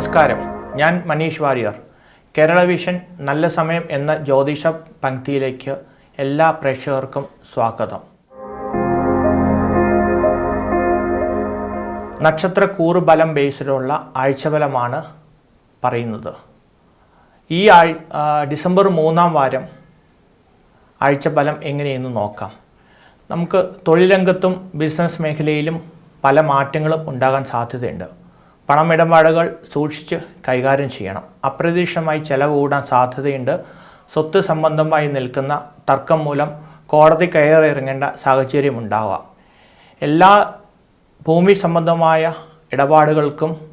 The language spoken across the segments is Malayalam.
നമസ്കാരം. ഞാൻ മനീഷ് വാര്യർ. കേരള വിഷൻ നല്ല സമയം എന്ന ജ്യോതിഷ പങ്ക്തിയിലേക്ക് എല്ലാ പ്രേക്ഷകർക്കും സ്വാഗതം. നക്ഷത്ര കൂറ് ബലം ബേസിലുള്ള ആഴ്ചബലമാണ് പറയുന്നത്. ഈ ആഴ് ഡിസംബർ മൂന്നാം വാരം ആഴ്ചബലം എങ്ങനെയെന്ന് നോക്കാം. നമുക്ക് തൊഴിലംഗത്തും ബിസിനസ് മേഖലയിലും പല മാറ്റങ്ങളും ഉണ്ടാകാൻ സാധ്യതയുണ്ട്. പണമിടപാടുകൾ സൂക്ഷിച്ച് കൈകാര്യം ചെയ്യണം. അപ്രതീക്ഷിതമായി ചെലവ് കൂടാൻ സാധ്യതയുണ്ട്. സ്വത്ത് സംബന്ധമായി നിൽക്കുന്ന തർക്കം മൂലം കോടതി കയറിയിറങ്ങേണ്ട സാഹചര്യം ഉണ്ടാവാം. എല്ലാ ഭൂമി സംബന്ധമായ ഇടപാടുകൾക്കും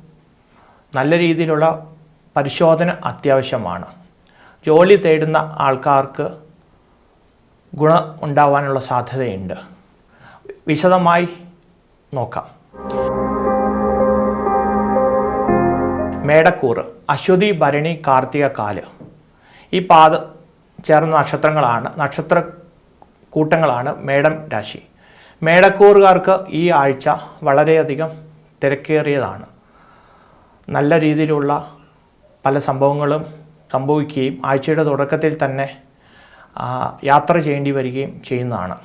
നല്ല രീതിയിലുള്ള പരിശോധന അത്യാവശ്യമാണ്. ജോലി തേടുന്ന ആൾക്കാർക്ക് ഗുണം ഉണ്ടാവാനുള്ള സാധ്യതയുണ്ട്. വിശദമായി നോക്കാം. മേടക്കൂറ് അശ്വതി ഭരണി കാർത്തിക കാൽ. ഈ പാത ചേർന്ന നക്ഷത്രങ്ങളാണ് നക്ഷത്ര കൂട്ടങ്ങളാണ് മേടം രാശി. മേടക്കൂറുകാർക്ക് ഈ ആഴ്ച വളരെയധികം തിരക്കേറിയതാണ്. നല്ല രീതിയിലുള്ള പല സംഭവങ്ങളും സംഭവിക്കുകയും ആഴ്ചയുടെ തുടക്കത്തിൽ തന്നെ യാത്ര ചെയ്യേണ്ടി വരികയും ചെയ്യുന്നതാണ്.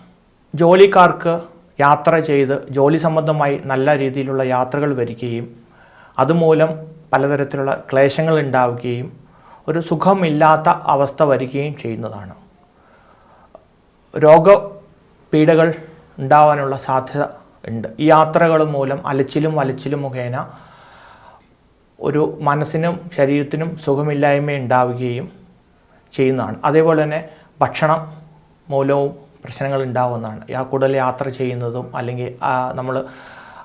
ജോലിക്കാർക്ക് യാത്ര ചെയ്ത് ജോലി സംബന്ധമായി നല്ല രീതിയിലുള്ള യാത്രകൾ വരികയും അതുമൂലം പലതരത്തിലുള്ള ക്ലേശങ്ങൾ ഉണ്ടാവുകയും ഒരു സുഖമില്ലാത്ത അവസ്ഥ വരികയും ചെയ്യുന്നതാണ്. രോഗപീഠകൾ ഉണ്ടാവാനുള്ള സാധ്യത ഉണ്ട്. ഈ യാത്രകൾ മൂലം അലച്ചിലും വലച്ചിലും മുഖേന ഒരു മനസ്സിനും ശരീരത്തിനും സുഖമില്ലായ്മ ഉണ്ടാവുകയും ചെയ്യുന്നതാണ്. അതേപോലെ തന്നെ ഭക്ഷണം മൂലവും പ്രശ്നങ്ങൾ ഉണ്ടാവുന്നതാണ്. കൂടുതൽ യാത്ര ചെയ്യുന്നതും അല്ലെങ്കിൽ നമ്മൾ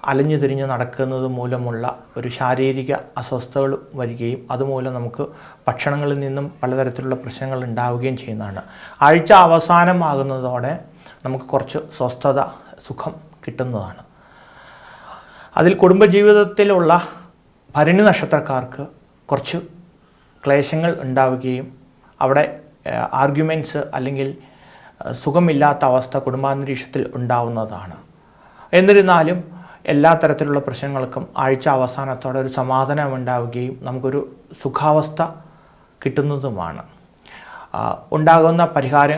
അലഞ്ഞു തിരിഞ്ഞ് നടക്കുന്നത് മൂലമുള്ള ഒരു ശാരീരിക അസ്വസ്ഥതകൾ വരികയും അതുമൂലം നമുക്ക് ഭക്ഷണങ്ങളിൽ നിന്നും പലതരത്തിലുള്ള പ്രശ്നങ്ങൾ ഉണ്ടാവുകയും ചെയ്യുന്നതാണ്. ആഴ്ച അവസാനമാകുന്നതോടെ നമുക്ക് കുറച്ച് സ്വസ്ഥത സുഖം കിട്ടുന്നതാണ്. അതിൽ കുടുംബജീവിതത്തിലുള്ള ഭരണി നക്ഷത്രക്കാർക്ക് കുറച്ച് ക്ലേശങ്ങൾ ഉണ്ടാവുകയും അവിടെ ആർഗ്യുമെന്റ്സ് അല്ലെങ്കിൽ സുഖമില്ലാത്ത അവസ്ഥ കുടുംബാന്തരീക്ഷത്തിൽ ഉണ്ടാവുന്നതാണ്. എന്നിരുന്നാലും എല്ലാ തരത്തിലുള്ള പ്രശ്നങ്ങൾക്കും ആഴ്ച അവസാനത്തോടെ ഒരു സമാധാനം ഉണ്ടാവുകയും നമുക്കൊരു സുഖാവസ്ഥ കിട്ടുന്നതുമാണ്. ഉണ്ടാകുന്ന പരിഹാര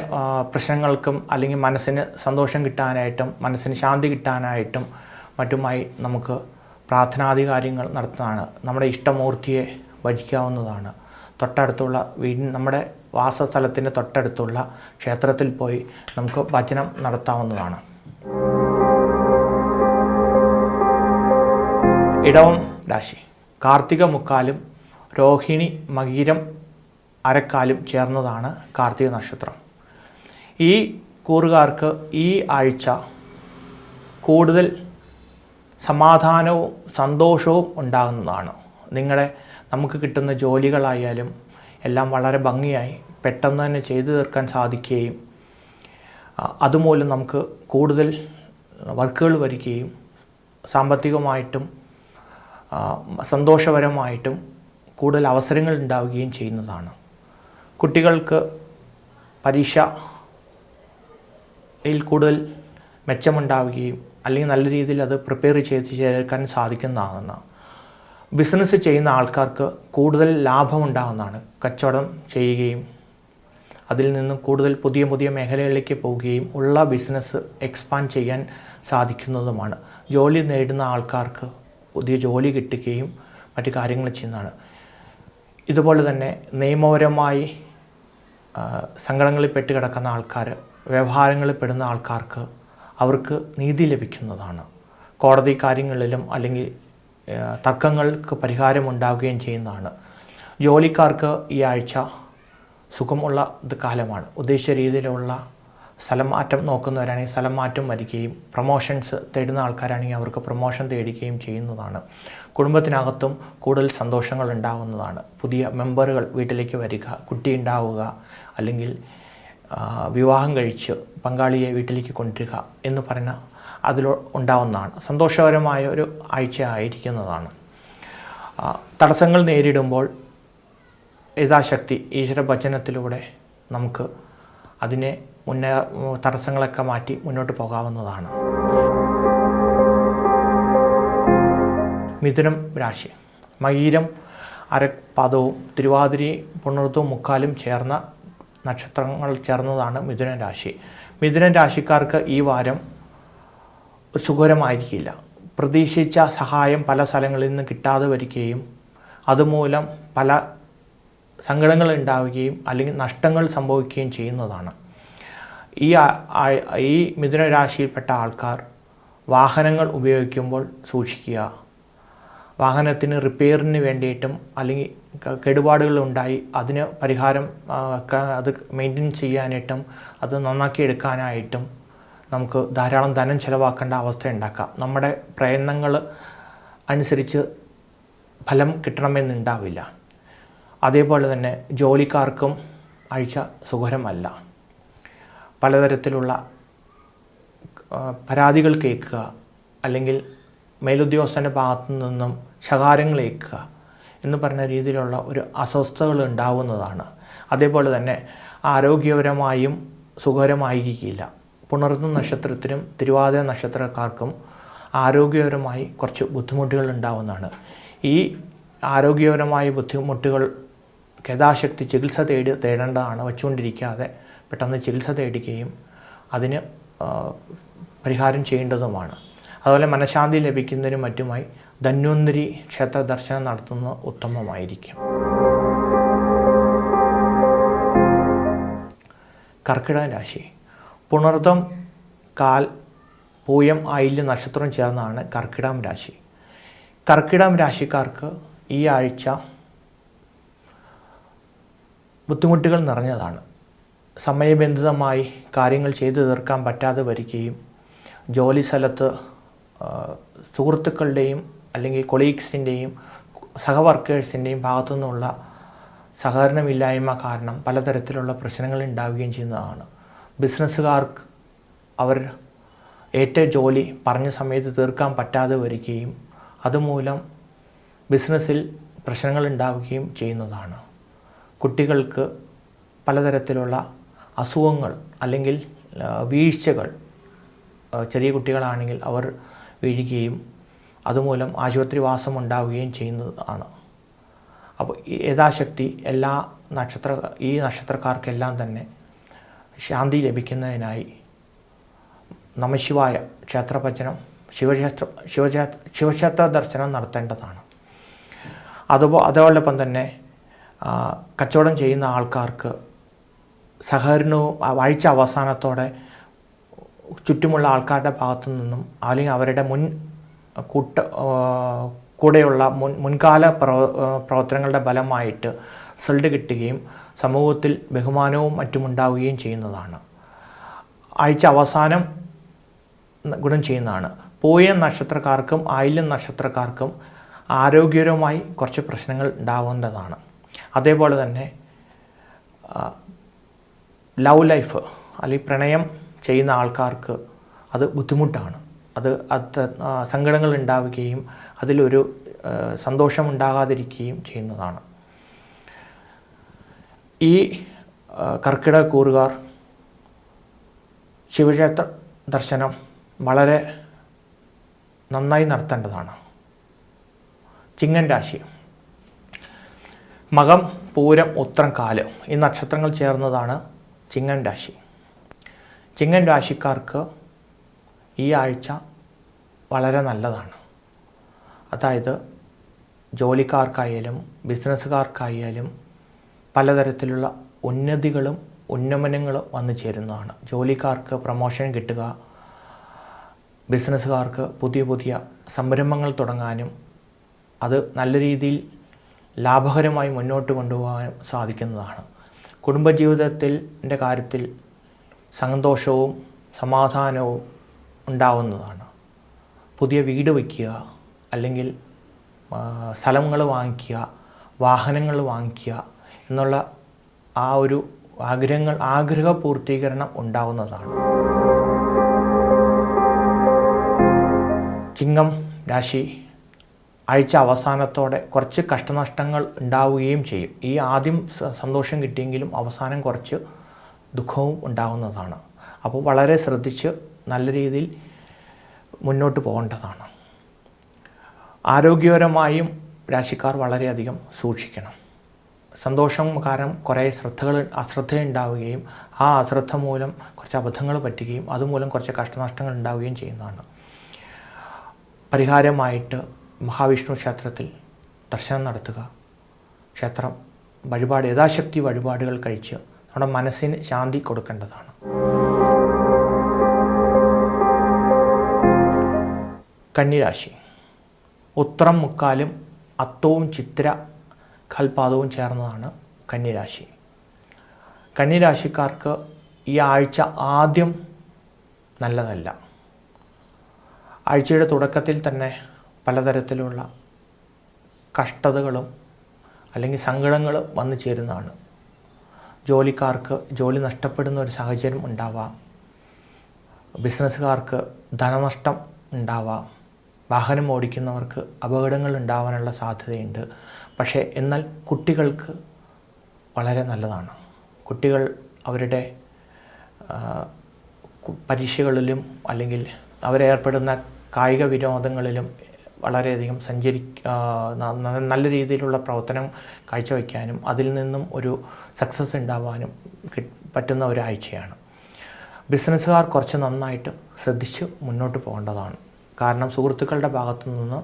പ്രശ്നങ്ങൾക്കും അല്ലെങ്കിൽ മനസ്സിന് സന്തോഷം കിട്ടാനായിട്ടും മനസ്സിന് ശാന്തി കിട്ടാനായിട്ടും മറ്റുമായി നമുക്ക് പ്രാർത്ഥനാധികാര്യങ്ങൾ നടത്തുന്നതാണ്. നമ്മുടെ ഇഷ്ടമൂർത്തിയെ ഭജിക്കാവുന്നതാണ്. തൊട്ടടുത്തുള്ള വീടിന് നമ്മുടെ വാസസ്ഥലത്തിന്റെ തൊട്ടടുത്തുള്ള ക്ഷേത്രത്തിൽ പോയി നമുക്ക് ഭജനം നടത്താവുന്നതാണ്. ഇടവം രാശി. കാർത്തിക മുക്കാലും രോഹിണി മകീരം അരക്കാലും ചേർന്നതാണ് കാർത്തിക നക്ഷത്രം. ഈ കൂറുകാർക്ക് ഈ ആഴ്ച കൂടുതൽ സമാധാനവും സന്തോഷവും ഉണ്ടാകുന്നതാണ്. നിങ്ങളെ നമുക്ക് കിട്ടുന്ന ജോലികളായാലും എല്ലാം വളരെ ഭംഗിയായി പെട്ടെന്ന് തന്നെ ചെയ്തു തീർക്കാൻ സാധിക്കുകയും അതുമൂലം നമുക്ക് കൂടുതൽ വർക്കുകൾ വരികയും സാമ്പത്തികമായിട്ടും സന്തോഷപരമായിട്ടും കൂടുതൽ അവസരങ്ങൾ ഉണ്ടാവുകയും ചെയ്യുന്നതാണ്. കുട്ടികൾക്ക് പരീക്ഷയിൽ കൂടുതൽ മെച്ചമുണ്ടാവുകയും അല്ലെങ്കിൽ നല്ല രീതിയിൽ അത് പ്രിപ്പയർ ചെയ്ത് ചേർക്കാൻ സാധിക്കുന്നതാണ്. ബിസിനസ് ചെയ്യുന്ന ആൾക്കാർക്ക് കൂടുതൽ ലാഭമുണ്ടാകുന്നതാണ് കച്ചവടം ചെയ്യുകയും അതിൽ നിന്നും കൂടുതൽ പുതിയ പുതിയ മേഖലകളിലേക്ക് പോവുകയും ഉള്ള ബിസിനസ് എക്സ്പാൻഡ് ചെയ്യാൻ സാധിക്കുന്നതുമാണ്. ജോലി നേടുന്ന ആൾക്കാർക്ക് പുതിയ ജോലി കിട്ടുകയും മറ്റു കാര്യങ്ങൾ ചെയ്യുന്നതാണ്. ഇതുപോലെ തന്നെ നിയമപരമായി സങ്കടങ്ങളിൽ പെട്ട് കിടക്കുന്ന ആൾക്കാർ വ്യവഹാരങ്ങളിൽ പെടുന്ന ആൾക്കാർക്ക് അവർക്ക് നീതി ലഭിക്കുന്നതാണ്. കോടതി കാര്യങ്ങളിലും അല്ലെങ്കിൽ തർക്കങ്ങൾക്ക് പരിഹാരമുണ്ടാവുകയും ചെയ്യുന്നതാണ്. ജോലിക്കാർക്ക് ഈ ആഴ്ച സുഖമുള്ള കാലമാണ്. ഉദ്ദേശിച്ച രീതിയിലുള്ള സ്ഥലം മാറ്റം നോക്കുന്നവരാണെങ്കിൽ സ്ഥലം മാറ്റം വരികയും പ്രൊമോഷൻസ് തേടുന്ന ആൾക്കാരാണെങ്കിൽ അവർക്ക് പ്രൊമോഷൻ തേടുകയും ചെയ്യുന്നതാണ്. കുടുംബത്തിനകത്തും കൂടുതൽ സന്തോഷങ്ങൾ ഉണ്ടാകുന്നതാണ്. പുതിയ മെമ്പറുകൾ വീട്ടിലേക്ക് വരിക കുട്ടി ഉണ്ടാവുക അല്ലെങ്കിൽ വിവാഹം കഴിച്ച് പങ്കാളിയെ വീട്ടിലേക്ക് കൊണ്ടുവരിക എന്ന് പറഞ്ഞ അതിൽ ഉണ്ടാവുന്നതാണ്. സന്തോഷകരമായ ഒരു ആഴ്ച ആയിരിക്കുന്നതാണ്. തടസ്സങ്ങൾ നേരിടുമ്പോൾ യഥാശക്തി ഈശ്വര ഭജനത്തിലൂടെ നമുക്ക് അതിനെ മുന്നേ തടസ്സങ്ങളൊക്കെ മാറ്റി മുന്നോട്ട് പോകാവുന്നതാണ്. മിഥുനം രാശി. മകീരം അരപ്പാദവും തിരുവാതിരി പുണർത്തും മുക്കാലും ചേർന്ന നക്ഷത്രങ്ങൾ ചേർന്നതാണ് മിഥുന രാശി. മിഥുന രാശിക്കാർക്ക് ഈ വാരം സുഖകരമായിരിക്കില്ല. പ്രതീക്ഷിച്ച സഹായം പല സ്ഥലങ്ങളിൽ നിന്ന് കിട്ടാതെ വരികയും അതുമൂലം പല സങ്കടങ്ങൾ ഉണ്ടാവുകയും അല്ലെങ്കിൽ നഷ്ടങ്ങൾ സംഭവിക്കുകയും ചെയ്യുന്നതാണ്. ഈ ഈ മിഥുന രാശിയിൽപ്പെട്ട ആൾക്കാർ വാഹനങ്ങൾ ഉപയോഗിക്കുമ്പോൾ സൂക്ഷിക്കുക. വാഹനത്തിന് റിപ്പയറിന് വേണ്ടിയിട്ടും അല്ലെങ്കിൽ കേടുപാടുകൾ ഉണ്ടായി അതിന് പരിഹാരം അത് മെയിന്റെയിൻ ചെയ്യാനായിട്ടും അത് നന്നാക്കി എടുക്കാനായിട്ടും നമുക്ക് ധാരാളം ധനം ചിലവാക്കേണ്ട അവസ്ഥ ഉണ്ടാക്കാം. നമ്മുടെ പ്രയത്നങ്ങൾ അനുസരിച്ച് ഫലം കിട്ടണമെന്നുണ്ടാവില്ല. അതേപോലെ തന്നെ ജോലിക്കാർക്കും ആഴ്ച സുഖകരമല്ല. പലതരത്തിലുള്ള പരാതികൾ കേൾക്കുക അല്ലെങ്കിൽ മേലുദ്യോഗസ്ഥന്റെ ഭാഗത്തു നിന്നും ശകാരങ്ങൾ ഏൽക്കുക എന്ന് പറഞ്ഞ രീതിയിലുള്ള ഒരു അസ്വസ്ഥതകൾ ഉണ്ടാവുന്നതാണ്. അതേപോലെ തന്നെ ആരോഗ്യപരമായും സുഖകരമായിരിക്കില്ല. പുണർന്ന നക്ഷത്രത്തിനും തിരുവാതിര നക്ഷത്രക്കാർക്കും ആരോഗ്യപരമായി കുറച്ച് ബുദ്ധിമുട്ടുകൾ ഉണ്ടാവുന്നതാണ്. ഈ ആരോഗ്യപരമായ ബുദ്ധിമുട്ടുകൾ യഥാശക്തി ചികിത്സ തേടി തേടേണ്ടതാണ്. വച്ചുകൊണ്ടിരിക്കാതെ പെട്ടെന്ന് ചികിത്സ തേടുകയും അതിന് പരിഹാരം ചെയ്യേണ്ടതുമാണ്. അതുപോലെ മനഃശാന്തി ലഭിക്കുന്നതിനും മറ്റുമായി ധന്വന്തരി ക്ഷേത്ര ദർശനം നടത്തുന്നത് ഉത്തമമായിരിക്കും. കർക്കിടക രാശി. പുണർതം കാൽ പൂയം ആയില്യ നക്ഷത്രം ചേർന്നാണ് കർക്കിടകം രാശി. കർക്കിടകം രാശിക്കാർക്ക് ഈ ആഴ്ച ബുദ്ധിമുട്ടുകൾ നിറഞ്ഞതാണ്. സമയബന്ധിതമായി കാര്യങ്ങൾ ചെയ്തു തീർക്കാൻ പറ്റാതെ വരികയും ജോലി സ്ഥലത്ത് സുഹൃത്തുക്കളുടെയും അല്ലെങ്കിൽ കൊളീഗ്സിന്റെയും സഹവർക്കേഴ്സിന്റെയും ഭാഗത്തു നിന്നുള്ള സഹകരണമില്ലായ്മ കാരണം പലതരത്തിലുള്ള പ്രശ്നങ്ങൾ ഉണ്ടാവുകയും ചെയ്യുന്നതാണ്. ബിസിനസ്സുകാർക്ക് അവർ ഏറ്റ ജോലി പറഞ്ഞ സമയത്ത് തീർക്കാൻ പറ്റാതെ വരികയും അതുമൂലം ബിസിനസ്സിൽ പ്രശ്നങ്ങൾ ഉണ്ടാവുകയും ചെയ്യുന്നതാണ്. കുട്ടികൾക്ക് പലതരത്തിലുള്ള അസുഖങ്ങൾ അല്ലെങ്കിൽ വീഴ്ചകൾ ചെറിയ കുട്ടികളാണെങ്കിൽ അവർ വീഴുകയും അതുമൂലം ആശുപത്രിവാസം ഉണ്ടാവുകയും ചെയ്യുന്നതാണ് അപ്പോൾ ഈ യഥാശക്തി എല്ലാ നക്ഷത്ര ഈ നക്ഷത്രക്കാർക്കെല്ലാം തന്നെ ശാന്തി ലഭിക്കുന്നതിനായി നമശിവായ ക്ഷേത്രഭജനം ശിവക്ഷേത്ര ശിവക്ഷേത്ര ശിവക്ഷേത്ര ദർശനം നടത്തേണ്ടതാണ്. അതുപോ അതോടൊപ്പം തന്നെ കച്ചവടം ചെയ്യുന്ന ആൾക്കാർക്ക് ആ ആഴ്ച അവസാനത്തോടെ ചുറ്റുമുള്ള ആൾക്കാരുടെ ഭാഗത്തു നിന്നും അല്ലെങ്കിൽ അവരുടെ മുൻ കൂട്ട കൂടെയുള്ള മുൻ മുൻകാല പ്രവ പ്രവർത്തനങ്ങളുടെ ഫലമായിട്ട് റിസൾട്ട് കിട്ടുകയും സമൂഹത്തിൽ ബഹുമാനവും മറ്റും ഉണ്ടാവുകയും ചെയ്യുന്നതാണ്. ആഴ്ച അവസാനം ഗുണം ചെയ്യുന്നതാണ്. പോയ നക്ഷത്രക്കാർക്കും ആയില്യം നക്ഷത്രക്കാർക്കും ആരോഗ്യപരമായി കുറച്ച് പ്രശ്നങ്ങൾ ഉണ്ടാവേണ്ടതാണ്. അതേപോലെ തന്നെ ലവ് ലൈഫ് അല്ലെങ്കിൽ പ്രണയം ചെയ്യുന്ന ആൾക്കാർക്ക് അത് ബുദ്ധിമുട്ടാണ്. അത് അത് സങ്കടങ്ങൾ ഉണ്ടാവുകയും അതിലൊരു സന്തോഷം ഉണ്ടാകാതിരിക്കുകയും ചെയ്യുന്നതാണ്. ഈ കർക്കിടക കൂറുകാർ ശിവക്ഷേത്ര ദർശനം വളരെ നന്നായി നടത്തേണ്ടതാണ്. ചിങ്ങൻ രാശി. മകം പൂരം ഉത്രം കാൽ ഈ നക്ഷത്രങ്ങൾ ചേർന്നതാണ് ചിങ്ങൻ രാശി. ചിങ്ങൻ രാശിക്കാർക്ക് ഈ ആഴ്ച വളരെ നല്ലതാണ്. അതായത് ജോലിക്കാർക്കായാലും ബിസിനസ്സുകാർക്കായാലും പലതരത്തിലുള്ള ഉന്നതികളും ഉന്നമനങ്ങളും വന്നു ചേരുന്നതാണ്. ജോലിക്കാർക്ക് പ്രൊമോഷൻ കിട്ടുക ബിസിനസ്സുകാർക്ക് പുതിയ പുതിയ സംരംഭങ്ങൾ തുടങ്ങാനും അത് നല്ല രീതിയിൽ ലാഭകരമായി മുന്നോട്ട് കൊണ്ടുപോകാനും സാധിക്കുന്നതാണ്. കുടുംബജീവിതത്തിന്റെ കാര്യത്തിൽ സന്തോഷവും സമാധാനവും ഉണ്ടാവുന്നതാണ്. പുതിയ വീട് വയ്ക്കുക അല്ലെങ്കിൽ സ്ഥലങ്ങൾ വാങ്ങിക്കുക വാഹനങ്ങൾ വാങ്ങിക്കുക എന്നുള്ള ആ ഒരു ആഗ്രഹങ്ങൾ ആഗ്രഹ പൂർത്തീകരണം ഉണ്ടാവുന്നതാണ്. ചിങ്ങം രാശി ആഴ്ച അവസാനത്തോടെ കുറച്ച് കഷ്ടനഷ്ടങ്ങൾ ഉണ്ടാവുകയും ചെയ്യും. ഈ ആദ്യം സന്തോഷം കിട്ടിയെങ്കിലും അവസാനം കുറച്ച് ദുഃഖവും ഉണ്ടാകുന്നതാണ് അപ്പോൾ വളരെ ശ്രദ്ധിച്ച് നല്ല രീതിയിൽ മുന്നോട്ട് പോകേണ്ടതാണ്. ആരോഗ്യപരമായും രാശിക്കാർ വളരെയധികം സൂക്ഷിക്കണം. സന്തോഷം കാരണം കുറേ ശ്രദ്ധകൾ അശ്രദ്ധയുണ്ടാവുകയും ആ അശ്രദ്ധ മൂലം കുറച്ച് അബദ്ധങ്ങൾ പറ്റുകയും അതുമൂലം കുറച്ച് കഷ്ടനഷ്ടങ്ങൾ ഉണ്ടാവുകയും ചെയ്യുന്നതാണ്. പരിഹാരമായിട്ട് മഹാവിഷ്ണു ക്ഷേത്രത്തിൽ ദർശനം നടത്തുക. ക്ഷേത്രം വഴിപാട് യഥാശക്തി വഴിപാടുകൾ കഴിച്ച് നമ്മുടെ മനസ്സിന് ശാന്തി കൊടുക്കേണ്ടതാണ്. കന്നിരാശി. ഉത്രം മുക്കാലും അത്തവും ചിത്ര കൽപാദവും ചേർന്നതാണ് കന്നിരാശി. കന്നിരാശിക്കാർക്ക് ഈ ആഴ്ച ആദ്യം നല്ലതല്ല. ആഴ്ചയുടെ തുടക്കത്തിൽ തന്നെ പലതരത്തിലുള്ള കഷ്ടതകളും അല്ലെങ്കിൽ സങ്കടങ്ങളും വന്നു ചേരുന്നതാണ്. ജോലിക്കാർക്ക് ജോലി നഷ്ടപ്പെടുന്ന ഒരു സാഹചര്യം ഉണ്ടാവാം. ബിസിനസ്സുകാർക്ക് ധനനഷ്ടം ഉണ്ടാവാം. വാഹനം ഓടിക്കുന്നവർക്ക് അപകടങ്ങൾ ഉണ്ടാവാനുള്ള സാധ്യതയുണ്ട്. പക്ഷേ എന്നാൽ കുട്ടികൾക്ക് വളരെ നല്ലതാണ്. കുട്ടികൾ അവരുടെ പരീക്ഷകളിലും അല്ലെങ്കിൽ അവരേർപ്പെടുന്ന കായിക വിനോദങ്ങളിലും വളരെയധികം സഞ്ചരി നല്ല രീതിയിലുള്ള പ്രവർത്തനം കാഴ്ചവെക്കാനും അതിൽ നിന്നും ഒരു സക്സസ് ഉണ്ടാവാനും പറ്റുന്ന ഒരാഴ്ചയാണ്. ബിസിനസ്സുകാർ കുറച്ച് നന്നായിട്ട് ശ്രദ്ധിച്ച് മുന്നോട്ട് പോകേണ്ടതാണ്. കാരണം സുഹൃത്തുക്കളുടെ ഭാഗത്തു നിന്ന്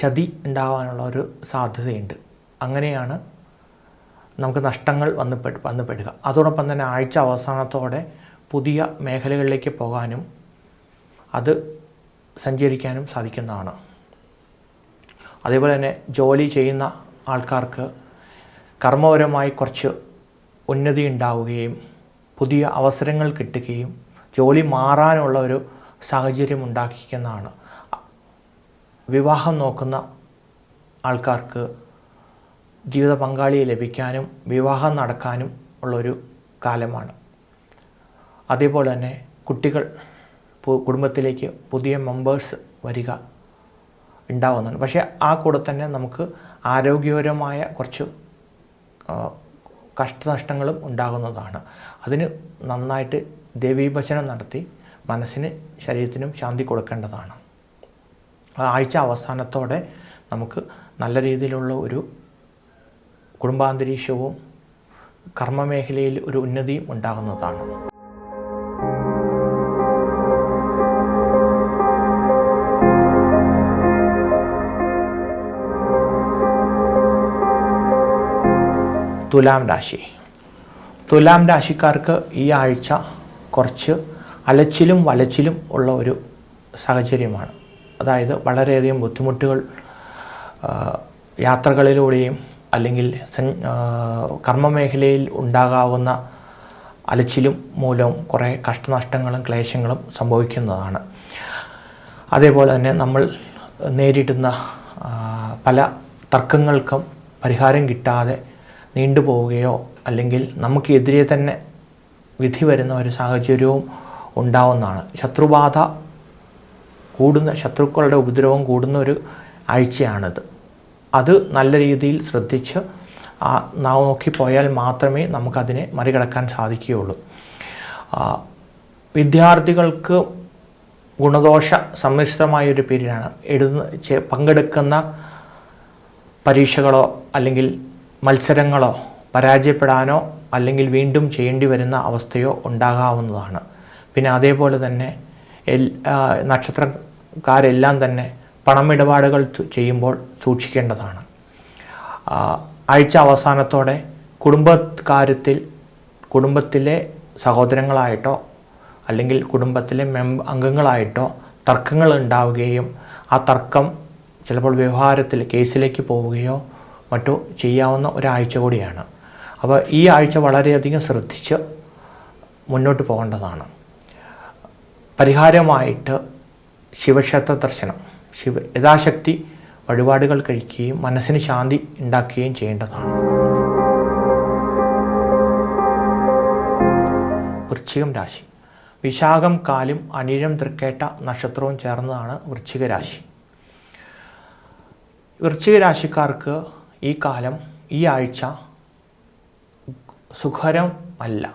ചതി ഉണ്ടാവാനുള്ള ഒരു സാധ്യതയുണ്ട്. അങ്ങനെയാണ് നമുക്ക് നഷ്ടങ്ങൾ വന്ന് വന്നുപെടുക അതോടൊപ്പം തന്നെ ആഴ്ച അവസാനത്തോടെ പുതിയ മേഖലകളിലേക്ക് പോകാനും അത് സഞ്ചരിക്കാനും സാധിക്കുന്നതാണ്. അതേപോലെ തന്നെ ജോലി ചെയ്യുന്ന ആൾക്കാർക്ക് കർമ്മപരമായി കുറച്ച് ഉന്നതി ഉണ്ടാവുകയും പുതിയ അവസരങ്ങൾ കിട്ടുകയും ജോലി മാറാനുള്ള ഒരു സാഹചര്യം ഉണ്ടാക്കിക്കുന്നതാണ്. വിവാഹം നോക്കുന്ന ആൾക്കാർക്ക് ജീവിത പങ്കാളിയെ ലഭിക്കാനും വിവാഹം നടക്കാനും ഉള്ളൊരു കാലമാണ്. അതേപോലെ തന്നെ കുട്ടികൾ കുടുംബത്തിലേക്ക് പുതിയ മെമ്പേഴ്സ് വരിക ഉണ്ടാവുന്നതാണ്. പക്ഷേ ആ കൂടെ തന്നെ നമുക്ക് ആരോഗ്യപരമായ കുറച്ച് കഷ്ടനഷ്ടങ്ങളും ഉണ്ടാകുന്നതാണ്. അതിന് നന്നായിട്ട് ദേവീഭജനം നടത്തി മനസ്സിന് ശരീരത്തിനും ശാന്തി കൊടുക്കേണ്ടതാണ്. ആഴ്ച അവസാനത്തോടെ നമുക്ക് നല്ല രീതിയിലുള്ള ഒരു കുടുംബാന്തരീക്ഷവും കർമ്മമേഖലയിൽ ഒരു ഉന്നതിയും ഉണ്ടാകുന്നതാണ്. തുലാം രാശി. തുലാം രാശിക്കാർക്ക് ഈ ആഴ്ച കുറച്ച് അലച്ചിലും വലച്ചിലും ഉള്ള ഒരു സാഹചര്യമാണ്. അതായത് വളരെയധികം ബുദ്ധിമുട്ടുകൾ യാത്രകളിലൂടെയും അല്ലെങ്കിൽ കർമ്മമേഖലയിൽ ഉണ്ടാകാവുന്ന അലച്ചിലും മൂലവും കുറേ കഷ്ടനഷ്ടങ്ങളും ക്ലേശങ്ങളും സംഭവിക്കുന്നതാണ്. അതേപോലെ തന്നെ നമ്മൾ നേരിടുന്ന പല തർക്കങ്ങൾക്കും പരിഹാരം കിട്ടാതെ നീണ്ടുപോവുകയോ അല്ലെങ്കിൽ നമുക്കെതിരെ തന്നെ വിധി വരുന്ന ഒരു സാഹചര്യവും ഉണ്ടാവുന്നതാണ്. ശത്രുബാധ കൂടുന്ന ശത്രുക്കളുടെ ഉപദ്രവം കൂടുന്ന ഒരു ആഴ്ചയാണിത്. അത് നല്ല രീതിയിൽ ശ്രദ്ധിച്ച് നോക്കിപ്പോയാൽ മാത്രമേ നമുക്കതിനെ മറികടക്കാൻ സാധിക്കുകയുള്ളൂ. വിദ്യാർത്ഥികൾക്ക് ഗുണദോഷ സമ്മിശ്രമായൊരു പീരീഡാണ് എഴുതുന്ന പങ്കെടുക്കുന്ന പരീക്ഷകളോ അല്ലെങ്കിൽ മത്സരങ്ങളോ പരാജയപ്പെടാനോ അല്ലെങ്കിൽ വീണ്ടും ചെയ്യേണ്ടി വരുന്ന അവസ്ഥയോ ഉണ്ടാകാവുന്നതാണ്. പിന്നെ അതേപോലെ തന്നെ എൽ നക്ഷത്രക്കാരെല്ലാം തന്നെ പണമിടപാടുകൾ ചെയ്യുമ്പോൾ സൂക്ഷിക്കേണ്ടതാണ്. ആഴ്ച അവസാനത്തോടെ കുടുംബകാര്യത്തിൽ കുടുംബത്തിലെ സഹോദരങ്ങളായിട്ടോ അല്ലെങ്കിൽ കുടുംബത്തിലെ മെമ്പ അംഗങ്ങളായിട്ടോ തർക്കങ്ങൾ ഉണ്ടാവുകയും ആ തർക്കം ചിലപ്പോൾ വ്യവഹാരത്തിൽ കേസിലേക്ക് പോവുകയോ മറ്റോ ചെയ്യാവുന്ന ഒരാഴ്ച കൂടിയാണ്. അപ്പോൾ ഈ ആഴ്ച വളരെയധികം ശ്രദ്ധിച്ച് മുന്നോട്ട് പോകേണ്ടതാണ്. പരിഹാരമായിട്ട് ശിവക്ഷേത്ര ദർശനം ശിവ യഥാശക്തി വഴിപാടുകൾ കഴിക്കുകയും മനസ്സിന് ശാന്തി ഉണ്ടാക്കുകയും ചെയ്യേണ്ടതാണ്. വൃശ്ചികം രാശി. വിശാഖം കാലും അനിഴം തൃക്കേട്ട നക്ഷത്രവും ചേർന്നതാണ് വൃശ്ചിക രാശി. വൃശ്ചിക രാശിക്കാർക്ക് ഈ കാലം ഈ ആഴ്ച സുഖരം അല്ല.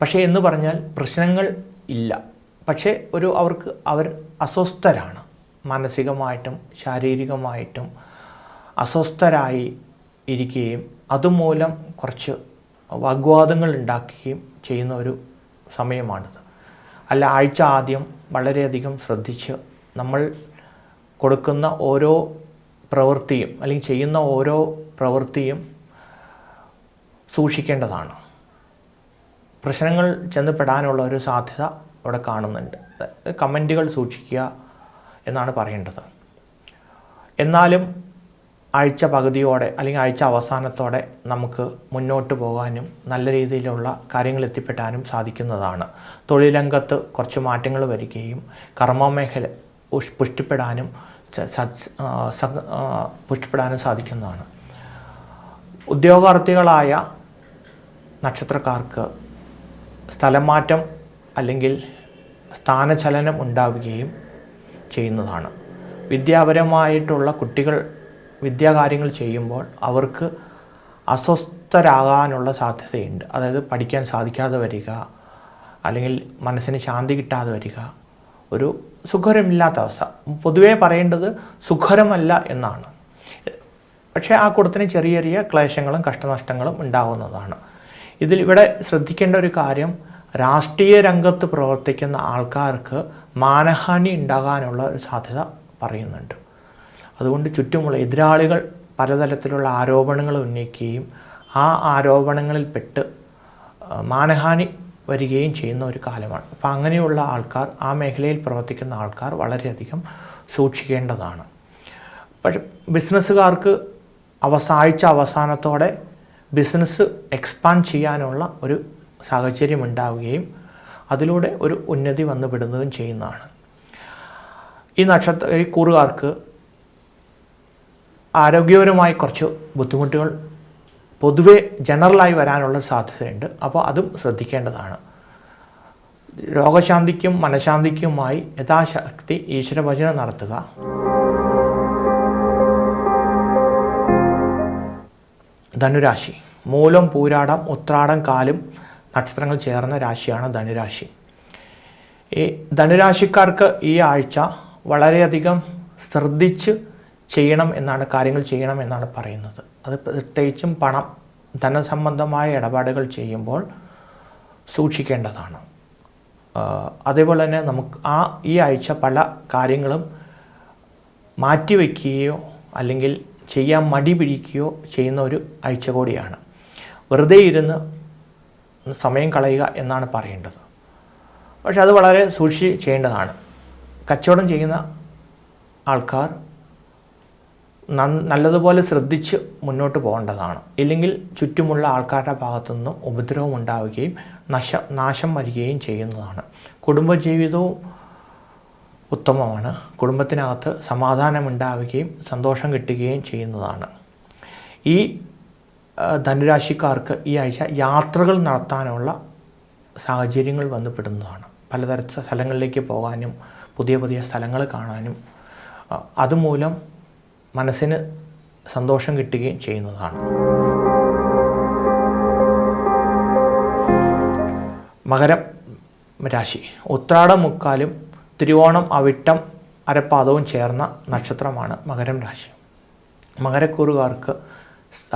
പക്ഷേ എന്ന് പറഞ്ഞാൽ പ്രശ്നങ്ങൾ ഇല്ല. പക്ഷേ ഒരു അവർക്ക് അവർ അസ്വസ്ഥരാണ്. മാനസികമായിട്ടും ശാരീരികമായിട്ടും അസ്വസ്ഥരായി ഇരിക്കുകയും അതുമൂലം കുറച്ച് വാഗ്വാദങ്ങൾ ഉണ്ടാക്കുകയും ചെയ്യുന്ന ഒരു സമയമാണിത്. അല്ല ആഴ്ച ആദ്യം വളരെയധികം ശ്രദ്ധിച്ച് നമ്മൾ കൊടുക്കുന്ന ഓരോ പ്രവൃത്തിയും അല്ലെങ്കിൽ ചെയ്യുന്ന ഓരോ പ്രവൃത്തിയും സൂക്ഷിക്കേണ്ടതാണ്. പ്രശ്നങ്ങൾ ചെന്ന് പെടാനുള്ള ഒരു സാധ്യത അവിടെ കാണുന്നുണ്ട്. കമന്റുകൾ സൂക്ഷിക്കുക എന്നാണ് പറയേണ്ടത്. എന്നാലും ആഴ്ച പകുതിയോടെ അല്ലെങ്കിൽ ആഴ്ച അവസാനത്തോടെ നമുക്ക് മുന്നോട്ട് പോകാനും നല്ല രീതിയിലുള്ള കാര്യങ്ങൾ എത്തിപ്പെടാനും സാധിക്കുന്നതാണ്. തൊഴിലംഗത്ത് കുറച്ച് മാറ്റങ്ങൾ വരികയും കർമ്മമേഖല പുഷ്ടിപ്പെടാനും പുഷ്ടിപ്പെടാനും സാധിക്കുന്നതാണ്. ഉദ്യോഗാർത്ഥികളായ നക്ഷത്രക്കാർക്ക് സ്ഥലമാറ്റം അല്ലെങ്കിൽ സ്ഥാനചലനം ഉണ്ടാവുകയും ചെയ്യുന്നതാണ്. വിദ്യാപരമായിട്ടുള്ള കുട്ടികൾ വിദ്യാകാര്യങ്ങൾ ചെയ്യുമ്പോൾ അവർക്ക് അസ്വസ്ഥരാകാനുള്ള സാധ്യതയുണ്ട്. അതായത് പഠിക്കാൻ സാധിക്കാതെ വരിക അല്ലെങ്കിൽ മനസ്സിന് ശാന്തി കിട്ടാതെ വരിക ഒരു സുഖകരമില്ലാത്ത അവസ്ഥ. പൊതുവേ പറയേണ്ടത് സുഖരമല്ല എന്നാണ്. പക്ഷേ ആ കൂട്ടത്തിന് ചെറിയ ചെറിയ ക്ലേശങ്ങളും കഷ്ടനഷ്ടങ്ങളും ഉണ്ടാകുന്നതാണ് ഇതിൽ ഇവിടെ ശ്രദ്ധിക്കേണ്ട ഒരു കാര്യം രാഷ്ട്രീയ രംഗത്ത് പ്രവർത്തിക്കുന്ന ആൾക്കാർക്ക് മാനഹാനി ഉണ്ടാകാനുള്ള ഒരു സാധ്യത പറയുന്നുണ്ട്. അതുകൊണ്ട് ചുറ്റുമുള്ള എതിരാളികൾ പലതരത്തിലുള്ള ആരോപണങ്ങൾ ഉന്നയിക്കുകയും ആ ആരോപണങ്ങളിൽ പെട്ട് മാനഹാനി വരികയും ചെയ്യുന്ന ഒരു കാലമാണ്. അപ്പോൾ അങ്ങനെയുള്ള ആൾക്കാർ ആ മേഖലയിൽ പ്രവർത്തിക്കുന്ന ആൾക്കാർ വളരെയധികം സൂക്ഷിക്കേണ്ടതാണ്. പക്ഷെ ബിസിനസ്സുകാർക്ക് അവസാനിച്ച അവസാനത്തോടെ ബിസിനസ് എക്സ്പാൻഡ് ചെയ്യാനുള്ള ഒരു സാഹചര്യം ഉണ്ടാവുകയും അതിലൂടെ ഒരു ഉന്നതി വന്നുപെടുന്നതും ചെയ്യുന്നതാണ്. ഈ നക്ഷത്ര ഈ കൂറുകാർക്ക് ആരോഗ്യപരമായി കുറച്ച് ബുദ്ധിമുട്ടുകൾ പൊതുവെ ജനറലായി വരാനുള്ള സാധ്യതയുണ്ട്. അപ്പോൾ അതും ശ്രദ്ധിക്കേണ്ടതാണ്. രോഗശാന്തിക്കും മനഃശാന്തിക്കുമായി യഥാശക്തി ഈശ്വരഭജനം നടത്തുക. ധനുരാശി. മൂലം പൂരാടം ഉത്രാടം കാലും നക്ഷത്രങ്ങൾ ചേർന്ന രാശിയാണ് ധനുരാശി. ഈ ധനുരാശിക്കാർക്ക് ഈ ആഴ്ച വളരെയധികം ശ്രദ്ധിച്ച് ചെയ്യണം എന്നാണ് കാര്യങ്ങൾ ചെയ്യണം എന്നാണ് പറയുന്നത്. അത് പ്രത്യേകിച്ചും പണം ധനസംബന്ധമായ ഇടപാടുകൾ ചെയ്യുമ്പോൾ സൂക്ഷിക്കേണ്ടതാണ്. അതേപോലെ തന്നെ നമുക്ക് ആ ഈ ആഴ്ച പല കാര്യങ്ങളും മാറ്റിവെക്കുകയോ അല്ലെങ്കിൽ ചെയ്യാൻ മടി പിടിക്കുകയോ ചെയ്യുന്ന ഒരു ആഴ്ച കൂടിയാണ്. വെറുതെ ഇരുന്ന് സമയം കളയുക എന്നാണ് പറയേണ്ടത്. പക്ഷെ അത് വളരെ സൂക്ഷിച്ച് ചെയ്യേണ്ടതാണ്. കച്ചവടം ചെയ്യുന്ന ആൾക്കാർ നല്ലതുപോലെ ശ്രദ്ധിച്ച് മുന്നോട്ട് പോകേണ്ടതാണ്. ഇല്ലെങ്കിൽ ചുറ്റുമുള്ള ആൾക്കാരുടെ ഭാഗത്തു നിന്നും ഉപദ്രവം ഉണ്ടാവുകയും നശ നാശം വരികയും ചെയ്യുന്നതാണ്. കുടുംബജീവിതവും ഉത്തമമാണ്. കുടുംബത്തിനകത്ത് സമാധാനമുണ്ടാവുകയും സന്തോഷം കിട്ടുകയും ചെയ്യുന്നതാണ്. ഈ ധനുരാശിക്കാർക്ക് ഈ ആഴ്ച യാത്രകൾ നടത്താനുള്ള സാഹചര്യങ്ങൾ വന്നുപെടുന്നതാണ്. പലതരത്തിലുള്ള സ്ഥലങ്ങളിലേക്ക് പോകാനും പുതിയ പുതിയ സ്ഥലങ്ങൾ കാണാനും അതുമൂലം മനസ്സിന് സന്തോഷം കിട്ടുകയും ചെയ്യുന്നതാണ്. മകരം രാശി. ഉത്രാടം മുക്കാലും തിരുവോണം അവിട്ടം അരപ്പാദവും ചേർന്ന നക്ഷത്രമാണ് മകരം രാശി. മകരക്കൂറുകാർക്ക്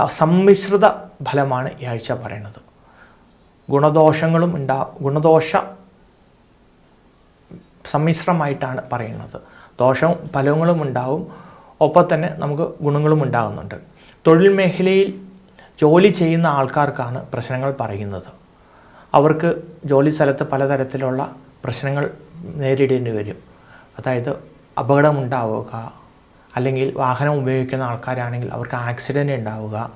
സമ്മിശ്രിത ഫലമാണ് ഈ ആഴ്ച പറയുന്നത്. ഗുണദോഷങ്ങളും ഉണ്ടാ ഗുണദോഷ സമ്മിശ്രമായിട്ടാണ് പറയുന്നത്. ദോഷവും ഫലങ്ങളും ഉണ്ടാവും. ഒപ്പം തന്നെ നമുക്ക് ഗുണങ്ങളും ഉണ്ടാകുന്നുണ്ട്. തൊഴിൽ മേഖലയിൽ ജോലി ചെയ്യുന്ന ആൾക്കാർക്കാണ് പ്രശ്നങ്ങൾ പറയുന്നത്. അവർക്ക് ജോലി സ്ഥലത്ത് പലതരത്തിലുള്ള പ്രശ്നങ്ങൾ നേരിടേണ്ടി വരും. അതായത് അപകടമുണ്ടാവുക അല്ലെങ്കിൽ വാഹനം ഉപയോഗിക്കുന്ന ആൾക്കാരാണെങ്കിൽ അവർക്ക് ആക്സിഡന്റ് ഉണ്ടാവുക.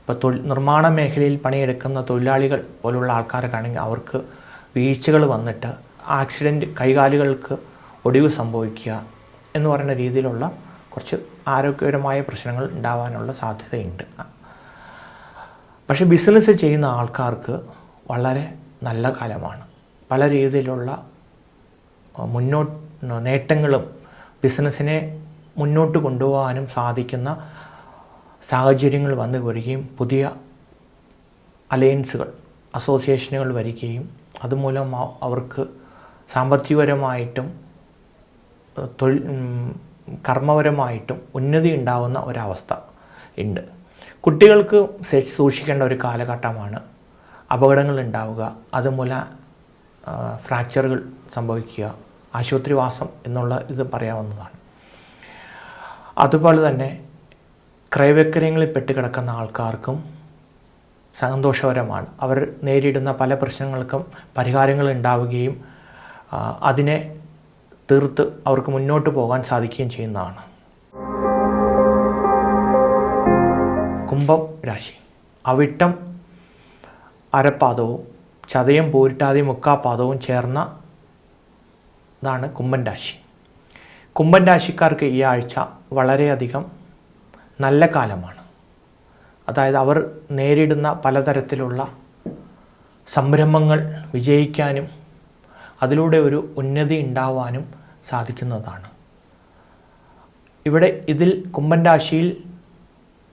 ഇപ്പോൾ തൊഴിൽ നിർമ്മാണ മേഖലയിൽ പണിയെടുക്കുന്ന തൊഴിലാളികൾ പോലുള്ള ആൾക്കാർക്കാണെങ്കിൽ അവർക്ക് വീഴ്ചകൾ വന്നിട്ട് ആക്സിഡന്റ് കൈകാലുകൾക്ക് ഒടിവ് സംഭവിക്കുക എന്ന് പറയുന്ന രീതിയിലുള്ള കുറച്ച് ആരോഗ്യപരമായ പ്രശ്നങ്ങൾ ഉണ്ടാവാനുള്ള സാധ്യതയുണ്ട്. പക്ഷേ ബിസിനസ് ചെയ്യുന്ന ആൾക്കാർക്ക് വളരെ നല്ല കാലമാണ്. പല രീതിയിലുള്ള മുന്നോട്ട് നേട്ടങ്ങളും ബിസിനസ്സിനെ മുന്നോട്ട് കൊണ്ടുപോകാനും സാധിക്കുന്ന സാഹചര്യങ്ങൾ വന്നു വരികയും പുതിയ അലയൻസുകൾ അസോസിയേഷനുകൾ വരികയും അതുമൂലം അവർക്ക് സാമ്പത്തികപരമായിട്ടും തൊഴിൽ കർമ്മപരമായിട്ടും ഉന്നതി ഉണ്ടാവുന്ന ഒരവസ്ഥ ഉണ്ട്. കുട്ടികൾക്ക് സൂക്ഷിക്കേണ്ട ഒരു കാലഘട്ടമാണ് അപകടങ്ങൾ ഉണ്ടാവുക അതുമൂലം ഫ്രാക്ചറുകൾ സംഭവിക്കുക ആശുപത്രിവാസം എന്നുള്ള ഇത് പറയാവുന്നതാണ്. അതുപോലെ തന്നെ ക്രയവിക്രയങ്ങളിൽ പെട്ടുകിടക്കുന്ന ആൾക്കാർക്കും സന്തോഷകരമാണ്. അവർ നേരിടുന്ന പല പ്രശ്നങ്ങൾക്കും പരിഹാരങ്ങൾ ഉണ്ടാവുകയും അതിനെ തീർത്ത് അവർക്ക് മുന്നോട്ട് പോകാൻ സാധിക്കുകയും ചെയ്യുന്നതാണ്. കുംഭം രാശി. അവിട്ടം അരപ്പാദവും ചതയം പോരിട്ടാതി മുക്കാപാദവും ചേർന്ന ഇതാണ് കുംഭൻ രാശി. കുംഭൻ രാശിക്കാർക്ക് ഈ ആഴ്ച വളരെയധികം നല്ല കാലമാണ്. അതായത് അവർ നേരിടുന്ന പലതരത്തിലുള്ള സംരംഭങ്ങൾ വിജയിക്കാനും അതിലൂടെ ഒരു ഉന്നതി ഉണ്ടാവാനും സാധിക്കുന്നതാണ്. ഇവിടെ ഇതിൽ കുംഭൻ രാശിയിൽ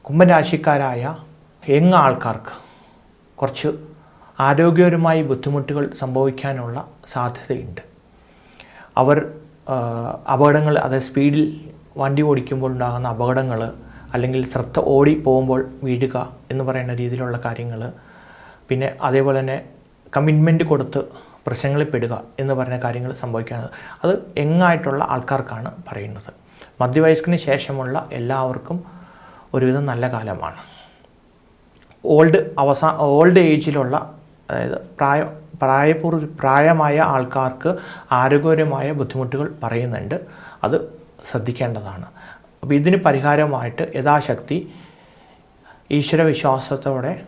കുംഭൻ രാശിക്കാരായ യങ് ആൾക്കാർക്ക് കുറച്ച് ആരോഗ്യപരമായി ബുദ്ധിമുട്ടുകൾ സംഭവിക്കാനുള്ള സാധ്യതയുണ്ട്. അവർ അപകടങ്ങൾ അതായത് സ്പീഡിൽ വണ്ടി ഓടിക്കുമ്പോൾ ഉണ്ടാകുന്ന അപകടങ്ങൾ അല്ലെങ്കിൽ ശ്രദ്ധ ഓടി പോകുമ്പോൾ വീഴുക എന്ന് പറയുന്ന രീതിയിലുള്ള കാര്യങ്ങൾ പിന്നെ അതേപോലെ തന്നെ കമ്മിറ്റ്മെന്റ് കൊടുത്ത് പ്രശ്നങ്ങളിൽ പെടുക എന്ന് പറഞ്ഞ കാര്യങ്ങൾ സംഭവിക്കുന്നത് അത് എങ്ങായിട്ടുള്ള ആൾക്കാർക്കാണ് പറയുന്നത്. മധ്യവയസ്കിന് ശേഷമുള്ള എല്ലാവർക്കും ഒരുവിധം നല്ല കാലമാണ്. ഓൾഡ് അവസാ ഓൾഡ് ഏജിലുള്ള അതായത് പ്രായ പ്രായപൂർവ പ്രായമായ ആൾക്കാർക്ക് ആരോഗ്യപരമായ ബുദ്ധിമുട്ടുകൾ പറയുന്നുണ്ട്. അത് ശ്രദ്ധിക്കേണ്ടതാണ്. അപ്പോൾ ഇതിന് പരിഹാരമായിട്ട് യഥാശക്തി ഈശ്വര വിശ്വാസത്തോടെ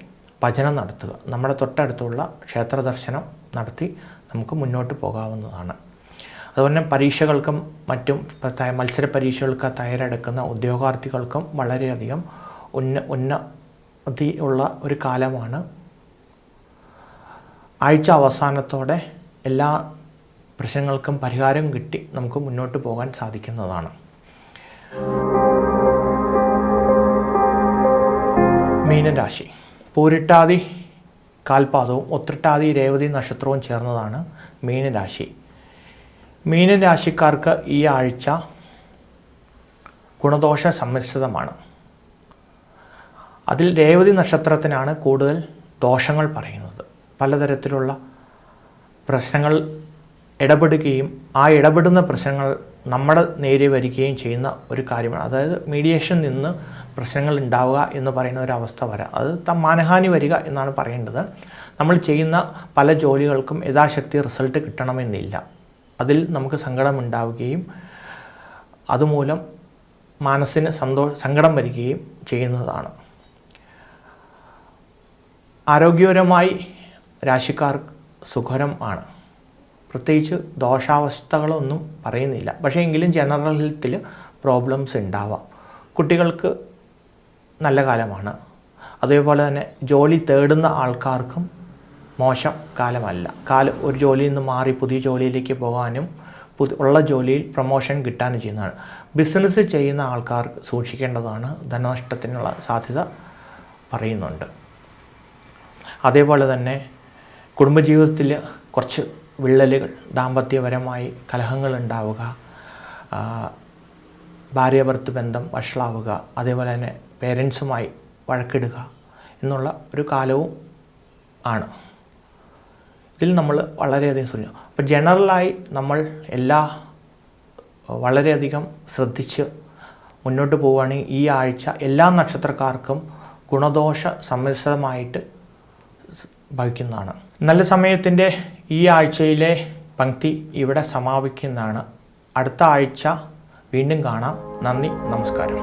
ഭജനം നടത്തുക. നമ്മുടെ തൊട്ടടുത്തുള്ള ക്ഷേത്ര ദർശനം നടത്തി നമുക്ക് മുന്നോട്ട് പോകാവുന്നതാണ്. അതുപോലെ തന്നെ പരീക്ഷകൾക്കും മറ്റും മത്സര പരീക്ഷകൾക്ക് തയ്യാറെടുക്കുന്ന ഉദ്യോഗാർത്ഥികൾക്കും വളരെയധികം ഉന്ന ഉന്നതി ഉള്ള ഒരു കാലമാണ്. ആഴ്ച അവസാനത്തോടെ എല്ലാ പ്രശ്നങ്ങൾക്കും പരിഹാരം കിട്ടി നമുക്ക് മുന്നോട്ട് പോകാൻ സാധിക്കുന്നതാണ്. മീനരാശി. പൂരിട്ടാതി കാൽപാദവും ഒത്തിട്ടാതി രേവതി നക്ഷത്രവും ചേർന്നതാണ് മീനരാശി. മീനരാശിക്കാർക്ക് ഈ ആഴ്ച ഗുണദോഷ സമ്മിശ്രിതമാണ്. അതിൽ രേവതി നക്ഷത്രത്തിനാണ് കൂടുതൽ ദോഷങ്ങൾ പറയുന്നത്. പലതരത്തിലുള്ള പ്രശ്നങ്ങൾ ഇടപെടുകയും ആ ഇടപെടുന്ന പ്രശ്നങ്ങൾ നമ്മുടെ നേരെ വരികയും ചെയ്യുന്ന ഒരു കാര്യമാണ്. അതായത് മീഡിയേഷൻ നിന്ന് പ്രശ്നങ്ങൾ ഉണ്ടാവുക എന്ന് പറയുന്ന ഒരു അവസ്ഥ വരാം. അത് മാനഹാനി വരിക എന്നാണ് പറയേണ്ടത്. നമ്മൾ ചെയ്യുന്ന പല ജോലികൾക്കും യഥാശക്തി റിസൾട്ട് കിട്ടണമെന്നില്ല. അതിൽ നമുക്ക് സങ്കടം ഉണ്ടാവുകയും അതുമൂലം മനസ്സിന് സന്തോ സങ്കടം വരികയും ചെയ്യുന്നതാണ്. ആരോഗ്യപരമായി രാശിക്കാർ സുഖരം ആണ്. പ്രത്യേകിച്ച് ദോഷാവസ്ഥകളൊന്നും പറയുന്നില്ല. പക്ഷേ എങ്കിലും ജനറൽ ഹെൽത്തിൽ പ്രോബ്ലംസ് ഉണ്ടാവാം. കുട്ടികൾക്ക് നല്ല കാലമാണ്. അതേപോലെ തന്നെ ജോലി തേടുന്ന ആൾക്കാർക്കും മോശം കാലമല്ല. കാലം ഒരു ജോലിയിൽ നിന്ന് മാറി പുതിയ ജോലിയിലേക്ക് പോകാനും പുതി ഉള്ള ജോലിയിൽ പ്രൊമോഷൻ കിട്ടാനും ചെയ്യുന്നതാണ്. ബിസിനസ് ചെയ്യുന്ന ആൾക്കാർ സൂക്ഷിക്കേണ്ടതാണ്. ധനനഷ്ടത്തിനുള്ള സാധ്യത പറയുന്നുണ്ട്. അതേപോലെ തന്നെ കുടുംബജീവിതത്തിൽ കുറച്ച് വിള്ളലുകൾ ദാമ്പത്യപരമായി കലഹങ്ങൾ ഉണ്ടാവുക ഭാര്യ ഭാര്യാഭർത്തൃ ബന്ധം വഷളാവുക അതേപോലെ തന്നെ പേരൻസുമായി വഴക്കിടുക എന്നുള്ള ഒരു കാലവും ആണ്. ഇതിൽ നമ്മൾ വളരെയധികം ശ്രദ്ധിക്കും അപ്പോൾ ജനറലായി നമ്മൾ എല്ലാ വളരെയധികം ശ്രദ്ധിച്ച് മുന്നോട്ട് പോവുകയാണെങ്കിൽ ഈ ആഴ്ച എല്ലാ നക്ഷത്രക്കാർക്കും ഗുണദോഷ സമ്മിശ്രമായിട്ട് ഭവിക്കുന്നതാണ്. നല്ല സമയത്തിന്റെ ഈ ആഴ്ചയിലെ പങ്ക്തി ഇവിടെ സമാപിക്കുന്നതാണ്. അടുത്ത ആഴ്ച വീണ്ടും കാണാം. നന്ദി നമസ്കാരം.